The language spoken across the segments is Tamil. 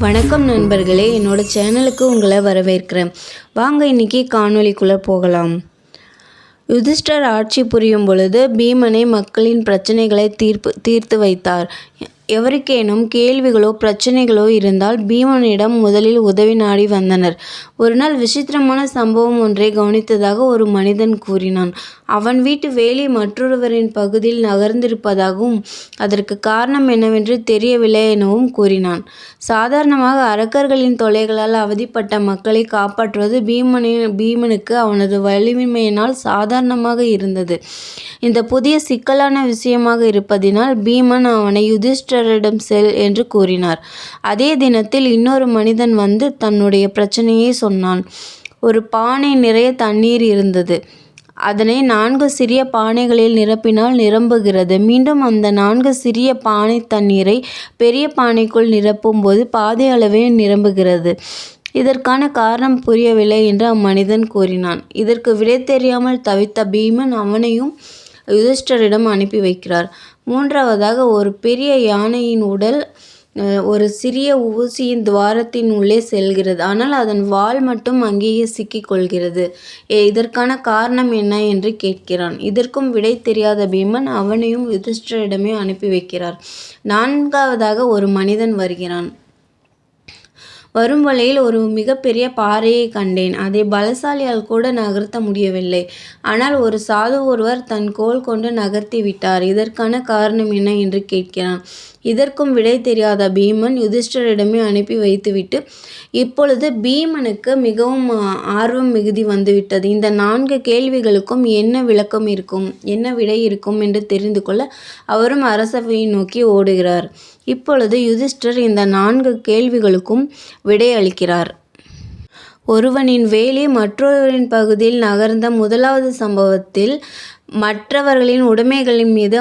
வணக்கம் நண்பர்களே. என்னோட சேனலுக்கு உங்களை வரவேற்கிறேன். வாங்க இன்னைக்கு காணொளிக்குள்ளே போகலாம். யுதிஷ்டர் ஆட்சி புரியும் பொழுது பீமனை மக்களின் பிரச்சனைகளை தீர்ப்பு தீர்த்து வைத்தார். எவருக்கேனும் கேள்விகளோ பிரச்சனைகளோ இருந்தால் பீமனிடம் முதலில் உதவி நாடி வந்தனர். ஒரு நாள் விசித்திரமான சம்பவம் ஒன்றை கவனித்ததாக ஒரு மனிதன் கூறினான். அவன் வீட்டு வேலி மற்றொருவரின் பகுதியில் நகர்ந்திருப்பதாகவும் அதற்கு காரணம் என்னவென்று தெரியவில்லை எனவும் கூறினான். சாதாரணமாக அரக்கர்களின் தொல்லைகளால் அவதிப்பட்ட மக்களை காப்பாற்றுவது பீமனின் பீமனுக்கு அவனது வலிமையினால் சாதாரணமாக இருந்தது. இந்த புதிய சிக்கலான விஷயமாக இருப்பதினால் பீமன் அவனை யுதிஷ்டரிடம் செல் என்று கூறினார். அதே தினத்தில் இன்னொரு மனிதன் வந்து தன்னுடைய பிரச்சனையை சொன்னான். ஒரு பானை நிறைய தண்ணீர் இருந்தது. அதனை நான்கு சிறிய பானைகளில் நிரப்பினால் நிரம்புகிறது. மீண்டும் அந்த நான்கு சிறிய பானை தண்ணீரை பெரிய பானைக்குள் நிரப்பும் போது பாதி அளவே நிரம்புகிறது. இதற்கான காரணம் புரியவில்லை என்று அம்மனிதன் கூறினான். இதற்கு விடை தெரியாமல் தவித்த பீமன் அவனையும் யுதிஷ்டரிடம் அனுப்பி வைக்கிறார். மூன்றாவதாக ஒரு பெரிய யானையின் உடல் ஒரு சிறிய ஊசியின் துவாரத்தின் உள்ளே செல்கிறது. ஆனால் அதன் வால் மட்டும் அங்கேயே சிக்கிக் கொள்கிறது. இதற்கான காரணம் என்ன என்று கேட்கிறான். இதற்கும் விடை தெரியாத பீமன் அவனையும் யுதிஷ்டரிடமே அனுப்பி வைக்கிறார். நான்காவதாக ஒரு மனிதன் வருகிறான். வரும் வழியில் ஒரு மிகப்பெரிய பாறையை கண்டேன். அதை பலசாலியால் கூட நகர்த்த முடியவில்லை. ஆனால் ஒரு சாது ஒருவர் தன் கோல் கொண்டு நகர்த்தி விட்டார். இதற்கான காரணம் என்ன என்று கேட்கிறான். இதற்கும் விடை தெரியாத பீமன் யுதிஷ்டரிடமே அனுப்பி வைத்துவிட்டு இப்பொழுது பீமனுக்கு மிகவும் ஆர்வம் மிகுதி வந்துவிட்டது. இந்த நான்கு கேள்விகளுக்கும் என்ன விளக்கம் இருக்கும்? என்ன விடை இருக்கும்? என்று தெரிந்து கொள்ள அவரும் அரசவையை நோக்கி ஓடுகிறார். இப்பொழுது யுதிஷ்டர் இந்த நான்கு கேள்விகளுக்கும் விடையளிக்கிறார். ஒருவனின் வேலி மற்றொருவரின் பகுதியில் நகர்ந்த முதலாவது சம்பவத்தில் மற்றவர்களின் உடைமைகளின் மீது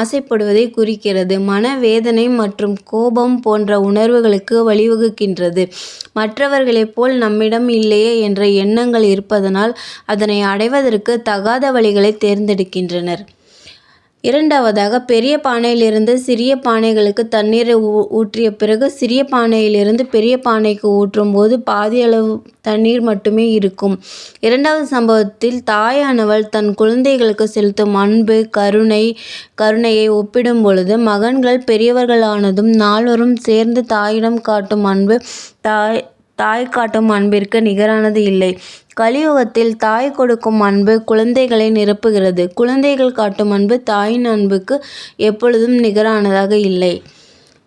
ஆசைப்படுவதை குறிக்கிறது. மனவேதனை மற்றும் கோபம் போன்ற உணர்வுகளுக்கு வழிவகுக்கின்றது. மற்றவர்களைப் போல் நம்மிடம் இல்லையே என்ற எண்ணங்கள் இருப்பதனால் அதனை அடைவதற்கு தகாத வழிகளை தேர்ந்தெடுக்கின்றனர். இரண்டாவதாக பெரிய பானையிலிருந்து சிறிய பானைகளுக்கு தண்ணீரை ஊற்றிய பிறகு சிறிய பானையிலிருந்து பெரிய பானைக்கு ஊற்றும் போது பாதி அளவு தண்ணீர் மட்டுமே இருக்கும். இரண்டாவது சம்பவத்தில் தாயானவள் தன் குழந்தைகளுக்கு செலுத்தும் அன்பு கருணை கருணையை ஒப்பிடும் பொழுது மகன்கள் பெரியவர்களானதும் நால்வரும் சேர்ந்து தாயிடம் காட்டும் அன்பு தாய் தாய் காட்டும் அன்பிற்கு நிகரானது இல்லை. கலியுகத்தில் தாய் கொடுக்கும் அன்பு குழந்தைகளை நிரப்புகிறது. குழந்தைகள் காட்டும் அன்பு தாயின் அன்புக்கு எப்பொழுதும் நிகரானதாக இல்லை.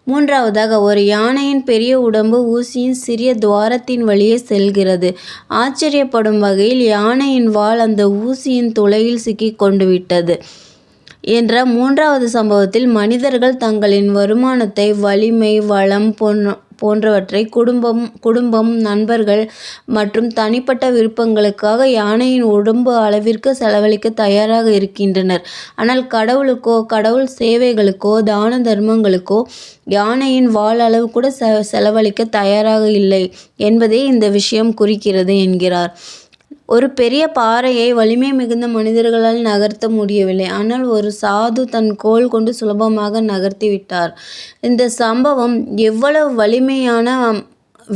மூன்றாவதாக ஒரு யானையின் பெரிய உடம்பு ஊசியின் சிறிய துவாரத்தின் வழியே செல்கிறது. ஆச்சரியப்படும் வகையில் யானையின் வால் அந்த ஊசியின் துளையில் சிக்கி கொண்டு விட்டது என்ற மூன்றாவது சம்பவத்தில் மனிதர்கள் தங்களின் வருமானத்தை வலிமை வளம் போன்ற போன்றவற்றை குடும்பம் குடும்பம் நண்பர்கள் மற்றும் தனிப்பட்ட விருப்பங்களுக்காக யானையின் உடம்பு அளவிற்கு செலவழிக்க தயாராக இருக்கின்றனர். ஆனால் கடவுளுக்கோ கடவுள் சேவைகளுக்கோ தான தர்மங்களுக்கோ யானையின் வால் அளவு கூட செ செலவழிக்க தயாராக இல்லை என்பதே இந்த விஷயம் குறிக்கிறது என்கிறார். ஒரு பெரிய பாறையை வலிமை மிகுந்த மனிதர்களால் நகர்த்த முடியவில்லை. ஆனால் ஒரு சாது தன் கோல் கொண்டு சுலபமாக நகர்த்தி விட்டார். இந்த சம்பவம் எவ்வளவு வலிமையான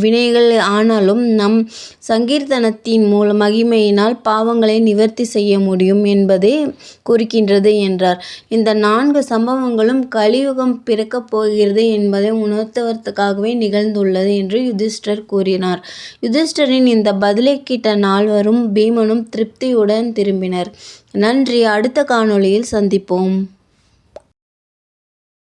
வினைகள் ஆனாலும் நம் சங்கீர்த்தனத்தின் மூலம் மகிமையினால் பாவங்களை நிவர்த்தி செய்ய முடியும் என்பதே குறிக்கின்றது என்றார். இந்த நான்கு சம்பவங்களும் கலியுகம் பிறக்கப் போகிறது என்பதை உணர்த்துவதற்காகவே நிகழ்ந்துள்ளது என்று யுதிஷ்டர் கூறினார். யுதிஷ்டரின் இந்த பதிலை கிட்ட நால்வரும் பீமனும் திருப்தியுடன் திரும்பினர். நன்றி அடுத்த காணொளியில் சந்திப்போம்.